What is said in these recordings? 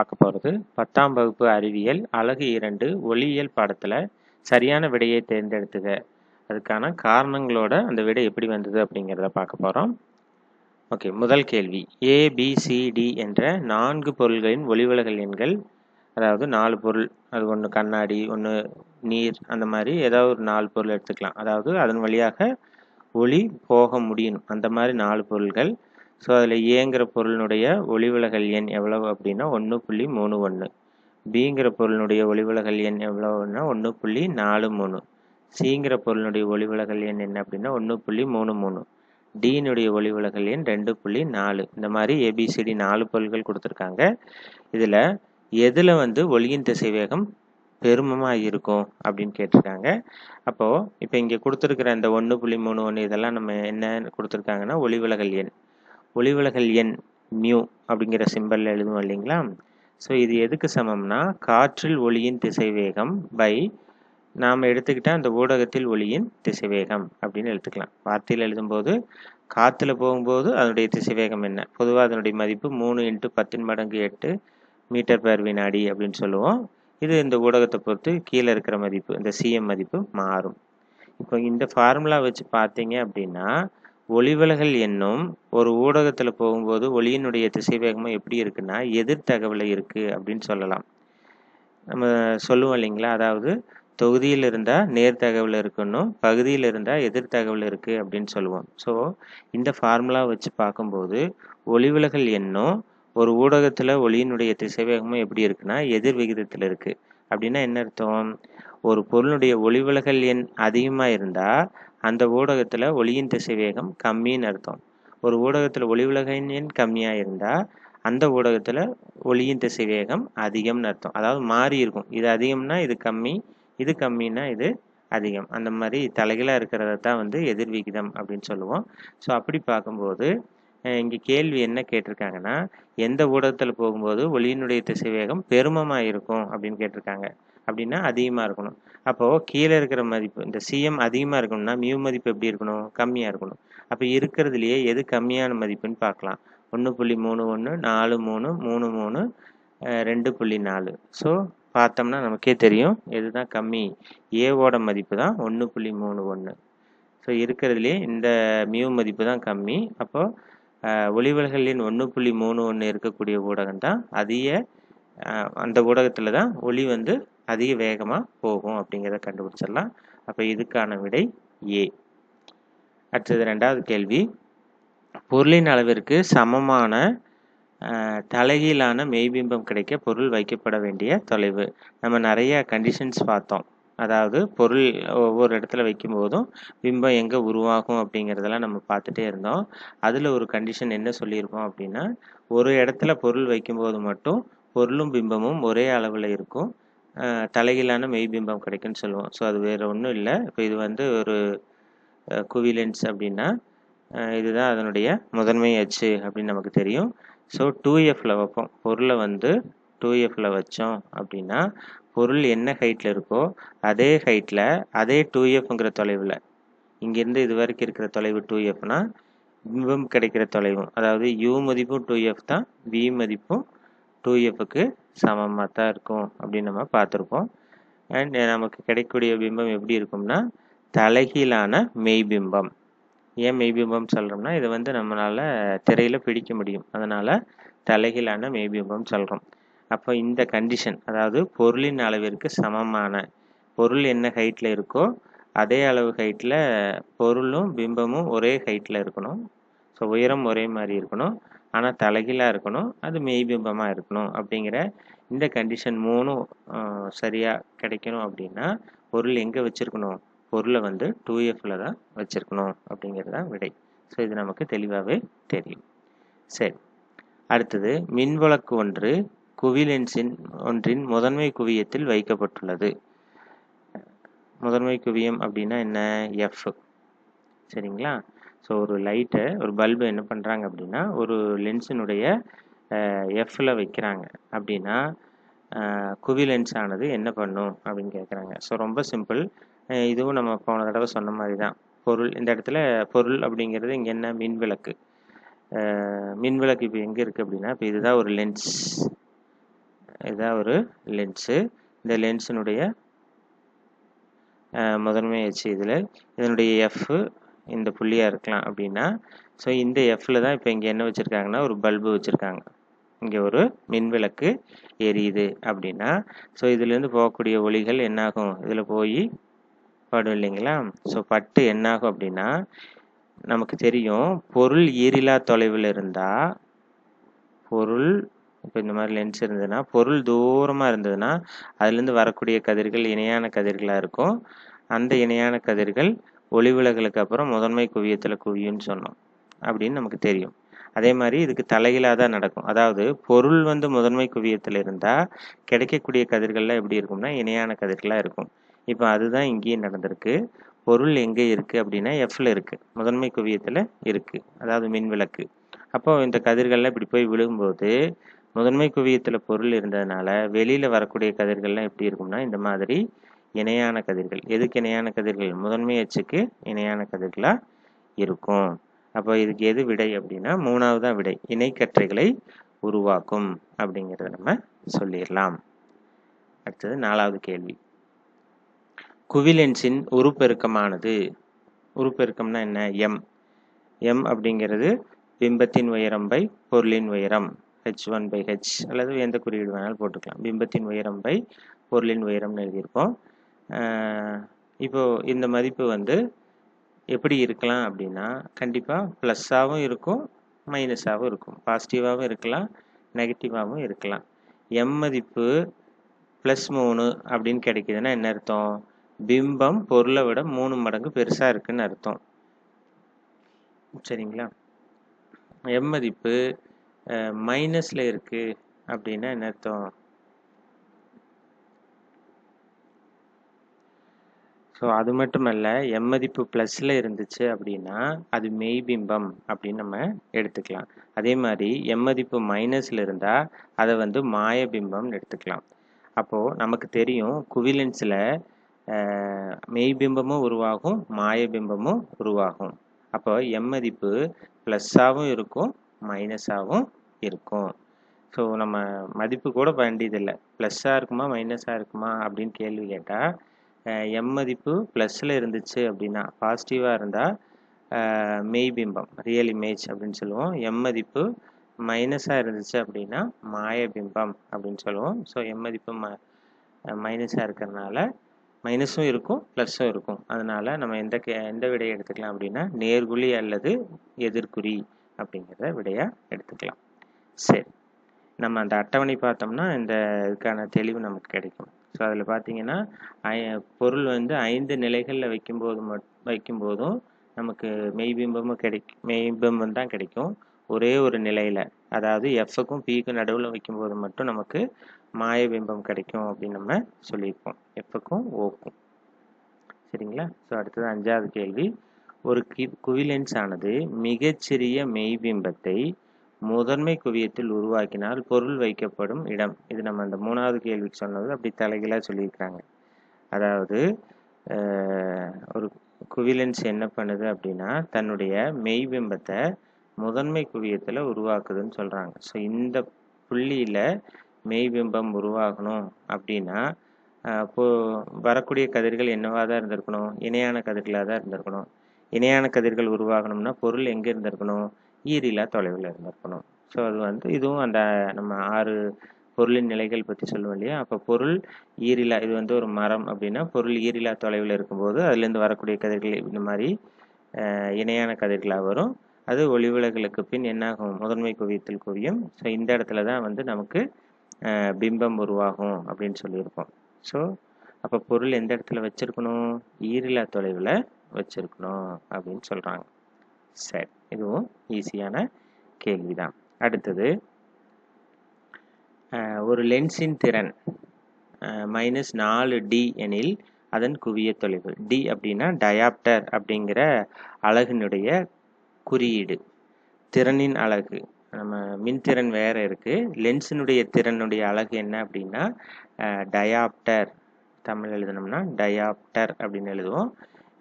பார்க்க போகிறது பத்தாம் வகுப்பு அறிவியல் அழகு இரண்டு ஒளியியல் பாடத்தில் சரியான விடையை தேர்ந்தெடுத்துக. அதுக்கான காரணங்களோட அந்த விடை எப்படி வந்தது அப்படிங்கிறத பார்க்க போகிறோம் ஓகே முதல் கேள்வி. ஏபிசிடி என்ற நான்கு பொருள்களின் ஒளிவிலகல் எண்கள் அதாவது நாலு பொருள் அது ஒன்று கண்ணாடி ஒன்று நீர் அந்த மாதிரி ஏதாவது ஒரு நாலு பொருள் எடுத்துக்கலாம். அதாவது அதன் வழியாக ஒளி போக முடியும் அந்த மாதிரி நாலு பொருள்கள் ஸோ அதில் ஏங்கிற பொருளினுடைய ஒளிவிலகல் எண் எவ்வளவு அப்படின்னா ஒன்று புள்ளி மூணு ஒன்று பிங்கிற பொருளினுடைய ஒளிவிலகல் எண் எவ்வளவுன்னா ஒன்று புள்ளி நாலு மூணு. சிங்கிற பொருளினுடைய ஒளிவிலகல் எண் என்ன அப்படின்னா ஒன்று புள்ளி மூணு மூணு. டீனுடைய ஒளிவிலகல் எண் ரெண்டு புள்ளி நாலு. இந்த மாதிரி ஏபிசிடி நாலு பொருள்கள் கொடுத்துருக்காங்க. இதில் எதில் வந்து ஒளியின் திசைவேகம் பெருமமாக இருக்கும் அப்படின்னு கேட்டிருக்காங்க. அப்போது இப்போ இங்கே கொடுத்துருக்குற இந்த ஒன்று புள்ளி மூணு ஒன்று இதெல்லாம் நம்ம என்ன கொடுத்துருக்காங்கன்னா ஒளிவிலகல் எண். ஒளிவிலகல் எண் மியூ அப்படிங்கிற சிம்பலில் எழுதுவோம் இல்லைங்களா? ஸோ இது எதுக்கு சமம்னா காற்றில் ஒளியின் திசைவேகம் பை நாம் எடுத்துக்கிட்டால் அந்த ஊடகத்தில் ஒளியின் திசைவேகம் அப்படின்னு எழுத்துக்கலாம் வார்த்தையில் எழுதும்போது காற்றுல போகும்போது அதனுடைய திசைவேகம் என்ன? பொதுவாக அதனுடைய மதிப்பு மூணு இன்ட்டு பத்தின் மடங்கு எட்டு மீட்டர் பேர் வினாடி அப்படின்னு சொல்லுவோம். இது இந்த ஊடகத்தை பொறுத்து கீழே இருக்கிற மதிப்பு இந்த சிஎம் மதிப்பு மாறும். இப்போ இந்த ஃபார்முலா வச்சு பார்த்தீங்க அப்படின்னா ஒளிவிலகல் என்னும் ஒரு ஊடகத்தில் போகும்போது ஒளியினுடைய திசைவேகமும் எப்படி இருக்குன்னா எதிர்த்தகவில் இருக்குது அப்படின்னு சொல்லலாம். நம்ம சொல்லுவோம் இல்லைங்களா? அதாவது தொகுதியில் இருந்தால் நேர்த்தகவல் இருக்கணும் பகுதியில் இருந்தால் எதிர்த்தகவல் இருக்குது அப்படின்னு சொல்லுவோம். ஸோ இந்த ஃபார்முலா வச்சு பார்க்கும்போது ஒளிவிலகல் என்னும் ஒரு ஊடகத்தில் ஒளியினுடைய திசைவேகமும் எப்படி இருக்குன்னா எதிர் விகிதத்தில் இருக்குது அப்படின்னா என்ன அர்த்தம்? ஒரு பொருளுடைய ஒளிவிலகல் எண் அதிகமாக இருந்தால் அந்த ஊடகத்தில் ஒளியின் திசைவேகம் கம்மின்னு அர்த்தம். ஒரு ஊடகத்தில் ஒளிவிலகல் எண் கம்மியாக இருந்தால் அந்த ஊடகத்தில் ஒளியின் திசைவேகம் அதிகம்னு அர்த்தம். அதாவது மாறி இருக்கும். இது அதிகம்னா இது கம்மி இது கம்மின்னா இது அதிகம். அந்த மாதிரி தலைகளாக இருக்கிறத தான் வந்து எதிர்விகிதம் அப்படின்னு சொல்லுவோம். ஸோ அப்படி பார்க்கும்போது இங்கே கேள்வி என்ன கேட்டிருக்காங்கன்னா எந்த ஊடகத்தில் போகும்போது ஒளியினுடைய திசைவேகம் பெருமமாக இருக்கும் அப்படின்னு கேட்டிருக்காங்க. அப்படின்னா அதிகமாக இருக்கணும். அப்போது கீழே இருக்கிற மதிப்பு இந்த சிஎம் அதிகமாக இருக்கணும்னா மியூ மதிப்பு எப்படி இருக்கணும்? கம்மியாக இருக்கணும். அப்போ இருக்கிறதுலையே எது கம்மியான மதிப்புன்னு பார்க்கலாம். ஒன்று புள்ளி மூணு ஒன்று நாலு மூணு மூணு மூணு ரெண்டு புள்ளி நாலு. ஸோ பார்த்தோம்னா நமக்கே தெரியும். எதுதான் கம்மி? ஏவோட மதிப்பு தான் ஒன்று புள்ளி மூணு ஒன்று ஸோ இருக்கிறதுலே இந்த மியூ மதிப்பு தான் கம்மி. அப்போது ஒளிவல்களின் ஒன்று புள்ளி மூணு ஒன்று இருக்கக்கூடிய ஊடகம் தான் அதிக அந்த ஊடகத்தில் தான் ஒளி வந்து அதிக வேகமாக போகும் அப்படிங்கிறத கண்டுபிடிச்சிடலாம். அப்போ இதுக்கான விடை ஏ அடுத்தது ரெண்டாவது கேள்வி. பொருளின் அளவிற்கு சமமான தலைகீழான மெய்பிம்பம் கிடைக்க பொருள் வைக்கப்பட வேண்டிய தொலைவு. நம்ம நிறைய கண்டிஷன்ஸ் பார்த்தோம். அதாவது பொருள் ஒவ்வொரு இடத்துல வைக்கும்போதும் பிம்பம் எங்கே உருவாகும் அப்படிங்கிறதெல்லாம் நம்ம பார்த்துட்டே இருந்தோம். அதில் ஒரு கண்டிஷன் என்ன சொல்லியிருக்கோம் அப்படின்னா ஒரு இடத்துல பொருள் வைக்கும்போது மட்டும் பொருளும் பிம்பமும் ஒரே அளவில் இருக்கும். தலைகீழான மெய்பிம்பம் கிடைக்குன்னு சொல்லுவோம். ஸோ அது வேறு ஒன்றும் இல்லை. இப்போ இது வந்து ஒரு குவிலென்ஸ் அப்படின்னா இதுதான் அதனுடைய முதன்மை அச்சு அப்படின்னு நமக்கு தெரியும். ஸோ டூ எஃப்ல வைப்போம். பொருளை வந்து டூ எஃப்ல வச்சோம் அப்படின்னா பொருள் என்ன ஹைட்டில் இருக்கோ அதே ஹைட்டில் அதே டூ எஃப்ங்கிற தொலைவில் இங்கேருந்து இது வரைக்கும் இருக்கிற தொலைவு டூ எஃப்னா பிம்பம் கிடைக்கிற தொலைவும் அதாவது யூ மதிப்பும் டூ எஃப் தான் வி மதிப்பும் டூ எஃப்க்கு சமமாக தான் இருக்கும் அப்படின்னு நம்ம பார்த்துருப்போம். அண்ட் நமக்கு கிடைக்கக்கூடிய பிம்பம் எப்படி இருக்கும்னா தலைகீழான மெய்பிம்பம் ஏன் மெய்பிம்பம் சொல்கிறோம்னா இதை வந்து நம்மளால் திரையில் பிடிக்க முடியும். அதனால் தலைகீழான மெய்பிம்பம் சொல்கிறோம் அப்போ இந்த கண்டிஷன் அதாவது பொருளின் அளவிற்கு சமமான பொருள் என்ன ஹைட்டில் இருக்கோ அதே அளவு ஹைட்டில் பொருளும் பிம்பமும் ஒரே ஹைட்டில் இருக்கணும். ஸோ உயரம் ஒரே மாதிரி இருக்கணும். ஆனால் தலைகீழாக இருக்கணும். அது மெய்பிம்பமாக இருக்கணும் அப்படிங்கிற இந்த கண்டிஷன் மூணும் சரியாக கிடைக்கணும் அப்படின்னா பொருள் எங்கே வச்சுருக்கணும்? பொருளை வந்து டூ எஃப்பில் தான் வச்சுருக்கணும் அப்படிங்கிறது தான் விடை. ஸோ இது நமக்கு தெளிவாகவே தெரியும். சரி. அடுத்தது மின்விளக்கு ஒன்று குவிலென்ஸின் ஒன்றின் முதன்மை குவியத்தில் வைக்கப்பட்டுள்ளது. முதன்மை குவியம் அப்படின்னா என்ன? எஃப் சரிங்களா? ஸோ ஒரு லைட்டை ஒரு பல்பு என்ன பண்ணுறாங்க அப்படின்னா ஒரு லென்ஸினுடைய எஃப்பில் வைக்கிறாங்க. அப்படின்னா குவிலென்ஸ் ஆனது என்ன பண்ணும் அப்படின்னு கேட்குறாங்க ஸோ ரொம்ப சிம்பிள் இதுவும் நம்ம போன தடவை சொன்ன மாதிரி தான் பொருள் இந்த இடத்துல பொருள் அப்படிங்கிறது இங்கே என்ன? மின் விளக்கு. மின் விளக்கு இப்போ எங்கே இருக்குது அப்படின்னா இப்போ இதுதான் ஒரு லென்ஸ் இதுதான் ஒரு லென்ஸு இந்த லென்ஸினுடைய முதன்மை வச்சு இதில் இதனுடைய எஃப் இந்த புள்ளியாக இருக்கலாம் அப்படின்னா ஸோ இந்த எஃப்பில் தான் இப்போ இங்கே என்ன வச்சுருக்காங்கன்னா ஒரு பல்பு வச்சுருக்காங்க. இங்கே ஒரு மின்விளக்கு எரியுது அப்படின்னா ஸோ இதுலேருந்து போகக்கூடிய ஒளிகள் என்னாகும்? இதில் போய் படும் இல்லைங்களா? ஸோ பட்டு என்னாகும் அப்படின்னா நமக்கு தெரியும் பொருள் ஈரிலா தொலைவில் இருந்தால் பொருள் இப்போ இந்த மாதிரி லென்ஸ் இருந்ததுன்னா பொருள் தூரமாக இருந்ததுன்னா அதுலேருந்து வரக்கூடிய கதிர்கள் இணையான கதிர்களாக இருக்கும். அந்த இணையான கதிர்கள் ஒளிவிலகலுக்கு அப்புறம் முதன்மை குவியத்தில் குவியும்னு சொன்னோம். அப்படின்னு நமக்கு தெரியும். அதே மாதிரி இதுக்கு தலைகளாக தான் நடக்கும். அதாவது பொருள் வந்து முதன்மை குவியத்தில் இருந்தால் கிடைக்கக்கூடிய கதிர்கள்லாம் எப்படி இருக்கும்னா இணையான கதிர்களாக இருக்கும். இப்போ அதுதான் இங்கேயும் நடந்திருக்கு. பொருள் எங்கே இருக்குது அப்படின்னா எஃப்ல இருக்குது முதன்மை குவியத்தில் இருக்குது அதாவது மின்விளக்கு. அப்போ இந்த கதிர்கள்லாம் இப்படி போய் விழுகும்போது முதன்மை குவியத்தில் பொருள் இருந்ததுனால வெளியில் வரக்கூடிய கதிர்கள்லாம் எப்படி இருக்கும்னா இந்த மாதிரி இணையான கதிர்கள். எதுக்கு இணையான கதிர்கள்? முதன்மை அச்சுக்கு இணையான கதிர்களாக இருக்கும். அப்போ இதுக்கு எது விடை அப்படின்னா மூணாவது தான் விடை. இணைக்கற்றைகளை உருவாக்கும் அப்படிங்கிறத நம்ம சொல்லிடலாம். அடுத்தது நாலாவது கேள்வி. குவிலென்ஸின் உருப்பெருக்கமானது. உருப்பெருக்கம்னா என்ன? எம் எம் அப்படிங்கிறது பிம்பத்தின் உயரம் பை பொருளின் உயரம். ஹெச் ஒன் பை ஹெச் அல்லது எந்த குறியீடு வேணாலும் போட்டுக்கலாம். பிம்பத்தின் உயரம் பை பொருளின் உயரம்னு எழுதியிருக்கோம் இப்போ இந்த மதிப்பு வந்து எப்படி இருக்கலாம் அப்படின்னா கண்டிப்பாக ப்ளஸ்ஸாகவும் இருக்கும் மைனஸாகவும் இருக்கும். பாசிட்டிவாகவும் இருக்கலாம் நெகட்டிவாகவும் இருக்கலாம். எம் மதிப்பு ப்ளஸ் மூணு அப்படின்னு கிடைக்குதுன்னா என்ன அர்த்தம்? பிம்பம் பொருளை விட மூணு மடங்கு பெருசாக இருக்குன்னு அர்த்தம். சரிங்களா? எம் மதிப்பு மைனஸில் இருக்குது அப்படின்னா என்ன அர்த்தம்? ஸோ அது மட்டும் எம் மதிப்பு ப்ளஸில் இருந்துச்சு அப்படின்னா அது மெய்பிம்பம் அப்படின்னு நம்ம எடுத்துக்கலாம். அதே மாதிரி எம் மதிப்பு மைனஸில் இருந்தால் அதை வந்து மாயபிம்பம்னு எடுத்துக்கலாம். அப்போது நமக்கு தெரியும் குவிலன்ஸில் மெய்பிம்பமும் உருவாகும் மாயபிம்பமும் உருவாகும். அப்போ எம் மதிப்பு ப்ளஸ்ஸாகவும் இருக்கும் மைனஸாகவும் இருக்கும். ஸோ நம்ம மதிப்பு கூட வேண்டியதில்லை. ப்ளஸ்ஸாக இருக்குமா மைனஸாக இருக்குமா அப்படின்னு கேள்வி கேட்டால் எம் மதிப்பு ப்ளஸில் இருந்துச்சு அப்படின்னா பாசிட்டிவாக இருந்தால் மெய்பிம்பம் ரியல் இமேஜ் அப்படின்னு சொல்லுவோம். எம் மதிப்பு மைனஸாக இருந்துச்சு அப்படின்னா மாயபிம்பம் அப்படின்னு சொல்லுவோம். ஸோ எம் மதிப்பு ம மைனஸாக இருக்கிறதுனால மைனஸும் இருக்கும் ப்ளஸ்ஸும் இருக்கும். அதனால் நம்ம எந்த கே எந்த விடையை எடுத்துக்கலாம் அப்படின்னா நேர்குழி அல்லது எதிர்குறி அப்படிங்கிறத விடையாக எடுத்துக்கலாம். சரி. நம்ம அந்த அட்டவணை பார்த்தோம்னா இந்த இதுக்கான தெளிவு நமக்கு கிடைக்கும். ஸோ அதில் பார்த்தீங்கன்னா பொருள் வந்து ஐந்து நிலைகளில் வைக்கும்போது மட் வைக்கும்போதும் நமக்கு மெய்பிம்பமும் கிடைக்கும் மெய்பிம்பம் தான் கிடைக்கும். ஒரே ஒரு நிலையில். அதாவது எஃப்க்கும் பிக்கும் நடுவில் வைக்கும்போது மட்டும் நமக்கு மாயபிம்பம் கிடைக்கும் அப்படின்னு நம்ம சொல்லியிருப்போம். எஃப்க்கும் ஓக்கும் சரிங்களா? ஸோ அடுத்தது அஞ்சாவது கேள்வி. ஒரு கி குவிலென்ஸ் ஆனது மிகச்சிறிய மெய்பிம்பத்தை முதன்மை குவியத்தில் உருவாக்கினால் பொருள் வைக்கப்படும் இடம். இது நம்ம அந்த மூணாவது கேள்விக்கு சொன்னது அப்படி தலைகளாக சொல்லியிருக்காங்க. அதாவது ஒரு குவிலென்ஸ் என்ன பண்ணுது அப்படின்னா தன்னுடைய மெய்பிம்பத்தை முதன்மை குவியத்தில் உருவாக்குதுன்னு சொல்கிறாங்க ஸோ இந்த புள்ளியில் மெய்பிம்பம் உருவாகணும் அப்படின்னா இப்போ வரக்கூடிய கதிர்கள் என்னவாக தான் இருந்திருக்கணும்? இணையான கதிர்களாக தான் இருந்திருக்கணும்? இணையான கதிர்கள் உருவாகணும்னா பொருள் எங்கே இருந்திருக்கணும்? ஈரிலா தொலைவில் இருந்திருக்கணும். ஸோ அது வந்து இதுவும் அந்த நம்ம ஆறு பொருளின் நிலைகள் பற்றி சொல்லுவோம் இல்லையா? அப்போ பொருள் ஈரிலா இது வந்து ஒரு மரம் அப்படின்னா பொருள் ஈரிலா தொலைவில் இருக்கும்போது அதுலேருந்து வரக்கூடிய கதிர்கள் இந்த மாதிரி இணையான கதிர்களாக வரும். அது ஒளிவிலகலுக்கு பின் என்னாகும்? முதன்மை குவியத்தில் குவியும். ஸோ இந்த இடத்துல தான் வந்து நமக்கு பிம்பம் உருவாகும் அப்படின்னு சொல்லியிருக்கோம். ஸோ அப்போ பொருள் எந்த இடத்துல வச்சுருக்கணும்? ஈரிலா தொலைவில் வச்சுருக்கணும் அப்படின்னு சொல்கிறாங்க சரி இதுவும் ஈஸியான கேள்வி தான் அடுத்தது ஒரு லென்ஸின் திறன் மைனஸ் நாலு டி எனில் அதன் குவிய தொலைவு. டி அப்படின்னா டயாப்டர் அப்படிங்கிற அழகினுடைய குறியீடு. திறனின் அழகு நம்ம மின்திறன் வேற இருக்கு. லென்ஸினுடைய திறனுடைய அழகு என்ன அப்படின்னா டயாப்டர் தமிழ் எழுதணும்னா டயாப்டர் அப்படின்னு எழுதுவோம்.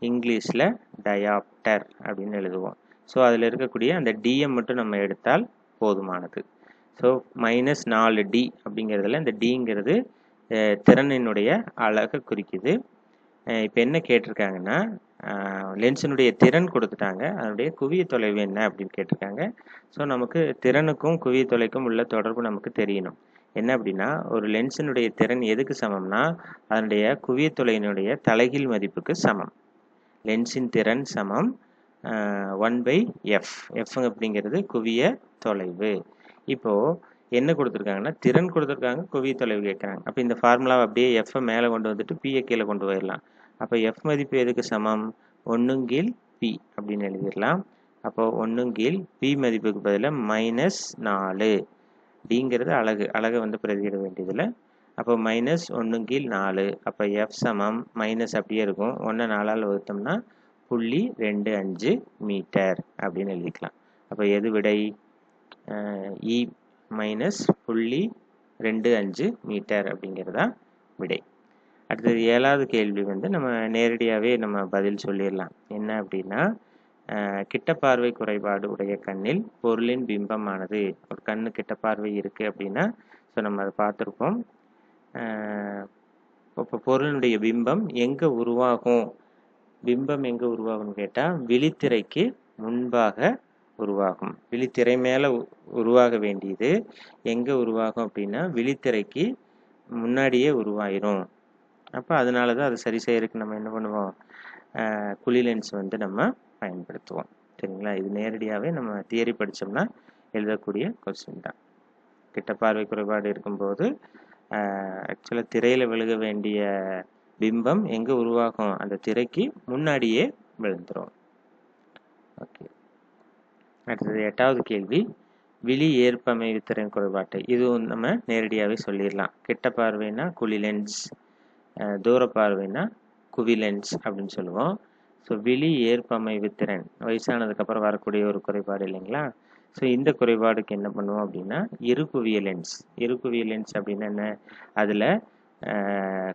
இங்கிலீஷில் டயாப்டர் அப்படின்னு எழுதுவோம். ஸோ அதில் இருக்கக்கூடிய அந்த டிஎம் மட்டும் நம்ம எடுத்தால் போதுமானது. ஸோ மைனஸ் நாலு டி அப்படிங்கிறதுல இந்த டிங்கிறது திறனினுடைய அழகை குறிக்குது. இப்போ என்ன கேட்டிருக்காங்கன்னா லென்ஸினுடைய திறன் கொடுத்துட்டாங்க. அதனுடைய குவிய தொலைவு என்ன அப்படின்னு கேட்டிருக்காங்க. ஸோ நமக்கு திறனுக்கும் குவிய தொலைக்கும் உள்ள தொடர்பு நமக்கு தெரியணும். என்ன அப்படின்னா ஒரு லென்ஸினுடைய திறன் எதுக்கு சமம்னா அதனுடைய குவிய தொலையினுடைய தலைகீழ் மதிப்புக்கு சமம். லென்ஸின் திறன் சமம் ஒன் பை எஃப் எஃப் அப்படிங்கிறது குவிய தொலைவு. இப்போது என்ன கொடுத்துருக்காங்கன்னா திறன் கொடுத்துருக்காங்க குவிய தொலைவு கேட்குறாங்க. அப்போ இந்த ஃபார்முலாவை அப்படியே எஃப்ஐ மேலே கொண்டு வந்துட்டு பிஏ கீழே கொண்டு போயிடலாம். அப்போ எஃப் மதிப்பு எதுக்கு சமம்? ஒன்றுங்கில் பி அப்படின்னு எழுதிடலாம். அப்போ ஒன்றுங்கில் பி மதிப்புக்கு பதிலாக மைனஸ் நாலு. டிங்கிறது அழகு. அழகை வந்து பிரதியிட வேண்டியதில் அப்போ மைனஸ் ஒன்றுங்கீழ் நாலு. அப்போ எஃப் சமம் மைனஸ் அப்படியே இருக்கும். ஒன்று நாலால் வகுத்தோம்னா புள்ளி ரெண்டு அஞ்சு மீட்டர் அப்படின்னு எழுதிக்கலாம். அப்போ எது விடை? இ மைனஸ் e புள்ளி ரெண்டு அஞ்சு மீட்டர் அப்படிங்கிறதா விடை. அடுத்தது ஏழாவது கேள்வி வந்து நம்ம நேரடியாகவே நம்ம பதில் சொல்லிடலாம். என்ன அப்படின்னா கிட்ட பார்வை குறைபாடு உடைய கண்ணில் பொருளின் பிம்பமானது. ஒரு கண்ணு கிட்ட பார்வை இருக்குது அப்படின்னா ஸோ நம்ம அதை பார்த்துருப்போம். இப்போ பொருளினுடைய பிம்பம் எங்கே உருவாகும்? பிம்பம் எங்கே உருவாகும்னு கேட்டால் விழித்திரைக்கு முன்பாக உருவாகும். விழித்திரை மேலே உருவாக வேண்டியது எங்கே உருவாகும் அப்படின்னா விழித்திரைக்கு முன்னாடியே உருவாயிரும். அப்போ அதனால தான் அதை சரி செய்யறதுக்கு நம்ம என்ன பண்ணுவோம்? குழி லென்ஸ் வந்து நம்ம பயன்படுத்துவோம். சரிங்களா? இது நேரடியாகவே நம்ம தியரி படித்தோம்னா எழுதக்கூடிய கொஸ்டின் தான். கிட்ட பார்வை குறைபாடு இருக்கும்போது ஆக்சுவலாக திரையில் விழுக வேண்டிய பிம்பம் எங்கே உருவாகும்? அந்த திரைக்கு முன்னாடியே விழுந்துடும் ஓகே அடுத்தது எட்டாவது கேள்வி. விழி ஏற்பமைவு திறன் குறைபாட்டு. இதுவும் நம்ம நேரடியாகவே சொல்லிடலாம். கிட்ட பார்வைனா குழி லென்ஸ் தூர பார்வைனா குவி லென்ஸ் அப்படின்னு சொல்லுவோம். ஸோ விழி ஏற்பமைவு திறன் வயசானதுக்கப்புறம் வரக்கூடிய ஒரு குறைபாடு இல்லைங்களா? ஸோ இந்த குறைபாடுக்கு என்ன பண்ணுவோம் அப்படின்னா இருகுவிய லென்ஸ் இருகுவிய லென்ஸ் அப்படின்னா என்ன? அதில்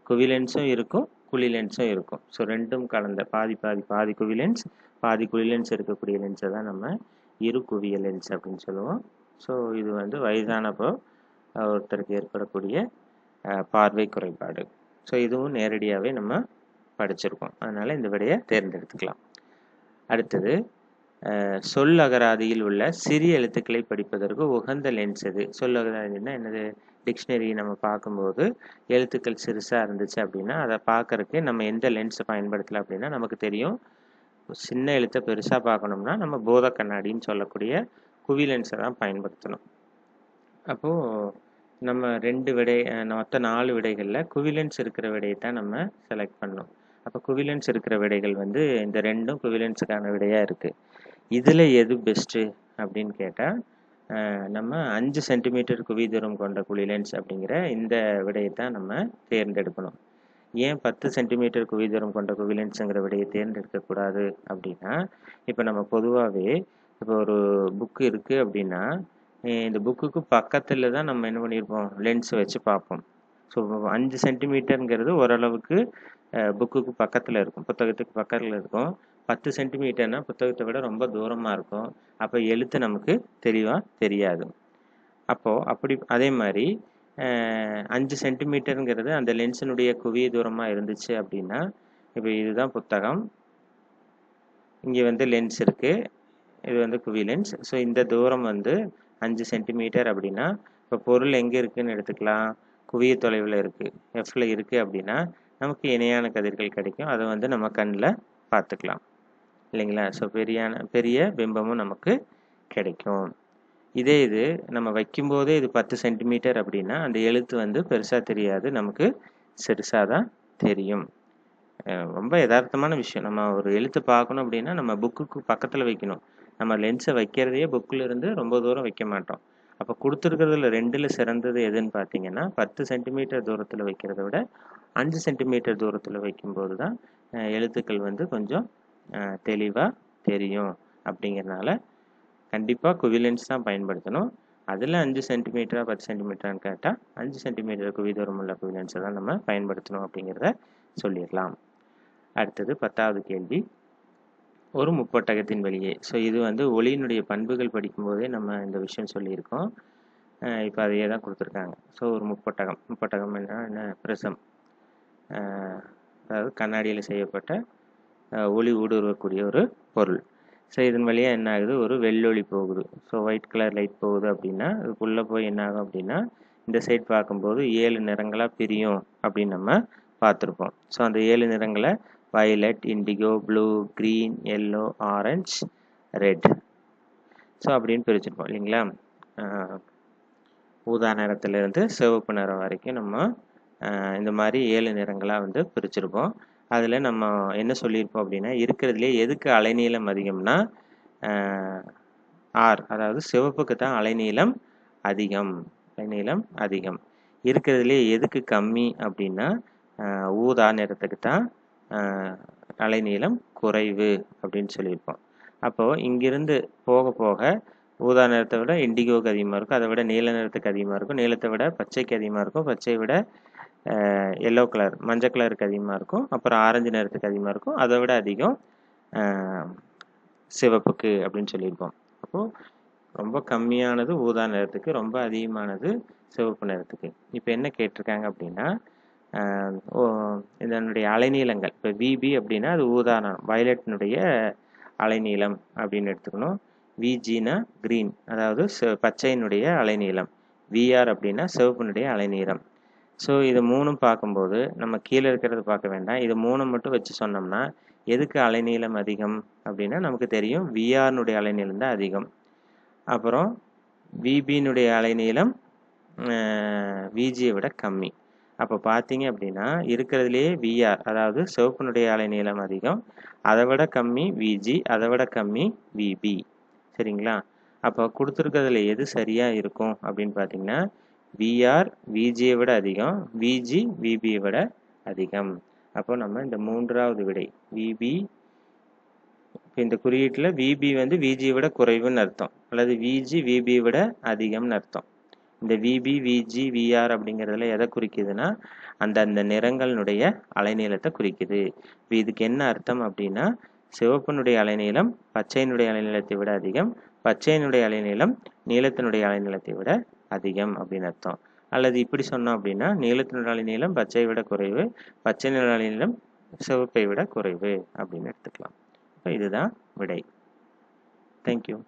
குவிலென்ஸும் இருக்கும் குழி லென்ஸும் இருக்கும். ஸோ ரெண்டும் கலந்த பாதி பாதி பாதி குவிலென்ஸ் பாதி குழிலென்ஸ் இருக்கக்கூடிய லென்ஸை தான் நம்ம இரு குவிய லென்ஸ் அப்படின்னு சொல்லுவோம். ஸோ இது வந்து வயதானப்போ ஒருத்தருக்கு ஏற்படக்கூடிய பார்வை குறைபாடு. ஸோ இதுவும் நேரடியாகவே நம்ம படிச்சிருக்கோம். அதனால் இந்த விடையை தேர்ந்தெடுத்துக்கலாம். அடுத்தது சொல் அகராதியில் உள்ள சிறிய எழுத்துக்களை படிப்பதற்கு உகந்த லென்ஸ் இது சொல் அகராதினா என்னது? டிக்ஷனரி நம்ம பார்க்கும்போது எழுத்துக்கள் சிறுசாக இருந்துச்சு அப்படின்னா அதை பார்க்கறக்கு நம்ம எந்த லென்ஸை பயன்படுத்தலாம் அப்படின்னா நமக்கு தெரியும். சின்ன எழுத்தை பெருசாக பார்க்கணும்னா நம்ம போத கண்ணாடின்னு சொல்லக்கூடிய குவி லென்ஸை தான் பயன்படுத்தணும். அப்போது நம்ம ரெண்டு விடை மொத்த நாலு விடைகளில் குவிலன்ஸ் இருக்கிற விடையை தான் நம்ம செலக்ட் பண்ணோம் அப்போ குவிலன்ஸ் இருக்கிற விடைகள் வந்து இந்த ரெண்டும் குவிலன்ஸுக்கான விடையாக இருக்குது இதில் எது பெஸ்ட்டு அப்படின்னு கேட்டால் நம்ம அஞ்சு சென்டிமீட்டர் குவி தூரம் கொண்ட குழிலென்ஸ் அப்படிங்கிற இந்த விடையை தான் நம்ம தேர்ந்தெடுக்கணும். ஏன் பத்து சென்டிமீட்டர் குவி தூரம் கொண்ட குவிலென்ஸுங்கிற விடையை தேர்ந்தெடுக்கக்கூடாது அப்படின்னா இப்போ நம்ம பொதுவாகவே இப்போ ஒரு புக்கு இருக்குது அப்படின்னா இந்த புக்குக்கு பக்கத்தில் தான் நம்ம என்ன பண்ணியிருப்போம் லென்ஸ் வச்சு பார்ப்போம். ஸோ அஞ்சு சென்டிமீட்டருங்கிறது ஓரளவுக்கு புக்குக்கு பக்கத்தில் இருக்கும். புத்தகத்துக்கு பக்கத்தில் இருக்கும். பத்து சென்டிமீட்டர்னா புத்தகத்தை விட ரொம்ப தூரமாக இருக்கும். அப்போ எழுத்து நமக்கு தெளிவாக தெரியாது. அப்போது அப்படி அதே மாதிரி அஞ்சு சென்டிமீட்டருங்கிறது அந்த லென்ஸினுடைய குவிய தூரமாக இருந்துச்சு அப்படின்னா இப்போ இதுதான் புத்தகம். இங்கே வந்து லென்ஸ் இருக்குது இது வந்து குவி லென்ஸ். ஸோ இந்த தூரம் வந்து அஞ்சு சென்டிமீட்டர் அப்படின்னா இப்போ பொருள் எங்கே இருக்குதுன்னு எடுத்துக்கலாம். குவிய தொலைவில் இருக்குது எஃப்ல இருக்குது அப்படின்னா நமக்கு இணையான கதிர்கள் கிடைக்கும். அதை வந்து நம்ம கண்ணில் பார்த்துக்கலாம். இல்லைங்களா? ஸோ பெரியான பெரிய பிம்பமும் நமக்கு கிடைக்கும். இதே இது நம்ம வைக்கும்போதே இது பத்து சென்டிமீட்டர் அப்படின்னா அந்த எழுத்து வந்து பெருசாக தெரியாது. நமக்கு சிறுசாக தான் தெரியும். ரொம்ப யதார்த்தமான விஷயம். நம்ம ஒரு எழுத்து பார்க்கணும் அப்படின்னா நம்ம புக்குக்கு பக்கத்தில் வைக்கணும். நம்ம லென்ஸை வைக்கிறதையே புக்கில் இருந்து ரொம்ப தூரம் வைக்க மாட்டோம். அப்போ கொடுத்துருக்கிறதுல ரெண்டில் சிறந்தது எதுன்னு பார்த்தீங்கன்னா பத்து சென்டிமீட்டர் தூரத்தில் வைக்கிறத விட அஞ்சு சென்டிமீட்டர் தூரத்தில் வைக்கும்போது தான் எழுத்துக்கள் வந்து கொஞ்சம் தெளிவாக தெரியும் அப்படிங்கிறனால கண்டிப்பாக குவிலென்ஸ் தான் பயன்படுத்தணும். அதில் அஞ்சு சென்டிமீட்டரா பத்து சென்டிமீட்டரான்னு கேட்டால் அஞ்சு சென்டிமீட்டர் குவி தூரம் உள்ள குவிலன்ஸை தான் நம்ம பயன்படுத்தணும் அப்படிங்கிறத சொல்லிடலாம். அடுத்தது பத்தாவது கேள்வி. ஒரு முப்பட்டகத்தின் வெளியே. ஸோ இது வந்து ஒளியினுடைய பண்புகள் படிக்கும்போதே நம்ம இந்த விஷயம் சொல்லியிருக்கோம். இப்போ அதையே தான் கொடுத்துருக்காங்க. ஸோ ஒரு முப்பட்டகம். முப்பட்டகம் என்ன? என்ன? பிரசம் அதாவது கண்ணாடியில் செய்யப்பட்ட ஒளி ஊடுருவக்கூடிய ஒரு பொருள். ஸோ இதன் வழியாக என்ன ஆகுது? ஒரு வெள்ளொளி போகுது. ஸோ ஒயிட் கலர் லைட் போகுது அப்படின்னா அதுக்குள்ளே போய் என்ன ஆகும் அப்படின்னா இந்த சைட் பார்க்கும்போது ஏழு நிறங்களாக பிரியும் அப்படின்னு நம்ம பார்த்துருப்போம். ஸோ அந்த ஏழு நிறங்களை violet indigo blue green yellow orange red so அப்படின்னு பிரிச்சிருப்போம் இல்லைங்களா? ஊதா நிறத்துலேருந்து சிவப்பு நிறம் வரைக்கும் நம்ம இந்த மாதிரி ஏழு நிறங்களாக வந்து பிரிச்சிருப்போம். அதில் நம்ம என்ன சொல்லியிருப்போம் அப்படின்னா இருக்கிறதுலே எதுக்கு அலைநீளம் அதிகம்னா ஆர் அதாவது சிவப்புக்கு தான் அலைநீளம் அதிகம் அலைநீளம் அதிகம். இருக்கிறதுலே எதுக்கு கம்மி அப்படின்னா ஊதா நிறத்துக்கு தான் அலைநீளம் குறைவு அப்படின்னு சொல்லியிருப்போம். அப்போது இங்கிருந்து போக போக ஊதா நிறத்தை விட இண்டிகோவுக்கு அதிகமாக இருக்கும். அதை விட நீல நிறத்துக்கு அதிகமாக இருக்கும். நீளத்தை விட பச்சைக்கு அதிகமாக இருக்கும். பச்சையை விட எல்லோ கலர் மஞ்சள் கலருக்கு அதிகமாக இருக்கும். அப்புறம் ஆரஞ்சு நிறத்துக்கு அதிகமாக இருக்கும். அதை விட அதிகம் சிவப்புக்கு அப்படின்னு சொல்லியிருப்போம். அப்போது ரொம்ப கம்மியானது ஊதா நிறத்துக்கு ரொம்ப அதிகமானது சிவப்பு நிறத்துக்கு. இப்போ என்ன கேட்டிருக்காங்க அப்படின்னா ஓ இதனுடைய அலைநீளங்கள். இப்போ விபி அப்படின்னா அது ஊதானம் வயலட்டினுடைய அலைநீளம் அப்படின்னு எடுத்துக்கணும். விஜினா கிரீன் அதாவது பச்சையினுடைய அலைநீளம். விஆர் அப்படின்னா சிவப்பினுடைய அலைநீளம். ஸோ இது மூணும் பார்க்கும்போது நம்ம கீழே இருக்கிறத பார்க்க வேண்டாம். இது மூணு மட்டும் வச்சு சொன்னோம்னா எதுக்கு அலைநீளம் அதிகம் அப்படின்னா நமக்கு தெரியும் விஆர்னுடைய அலைநீளம் தான் அதிகம். அப்புறம் விபினுடைய அலைநீளம் விஜியை விட கம்மி. அப்போ பார்த்தீங்க அப்படின்னா இருக்கிறதுலே விஆர் அதாவது சிவப்பினுடைய அலைநீளம் அதிகம். அதை விட கம்மி விஜி அதை விட கம்மி விபி சரிங்களா? அப்போ கொடுத்துருக்கிறதுல எது சரியாக இருக்கும் அப்படின்னு பார்த்தீங்கன்னா விஆர் விஜியை விட அதிகம். விஜி விபியை விட அதிகம். அப்போ நம்ம இந்த மூன்றாவது விடை விபி இப்போ இந்த குறியீட்டில் விபி வந்து விஜியை விட குறைவுன்னு அர்த்தம். அல்லது விஜி விபியை விட அதிகம்னு அர்த்தம். இந்த விபி விஜி விஆர் அப்படிங்கிறதுல எதை குறிக்குதுன்னா அந்த அந்த நிறங்களினுடைய அலைநீளத்தை குறிக்குது. இப்போ இதுக்கு என்ன அர்த்தம் அப்படின்னா சிவப்பினுடைய அலைநீளம் பச்சையினுடைய அலைநீளத்தை விட அதிகம். பச்சையினுடைய அலைநீளம் நீலத்தினுடைய அலைநீளத்தை விட அதிகம் அப்படின்னு அர்த்தம். அல்லது இப்படி சொன்னோம் அப்படின்னா நீலத்தினுடைய நீளம் பச்சையை விட குறைவு பச்சை பச்சையினுடைய நீளம் சிவப்பை விட குறைவு அப்படின்னு எடுத்துக்கலாம். இப்போ இதுதான் விடை. தேங்க்யூ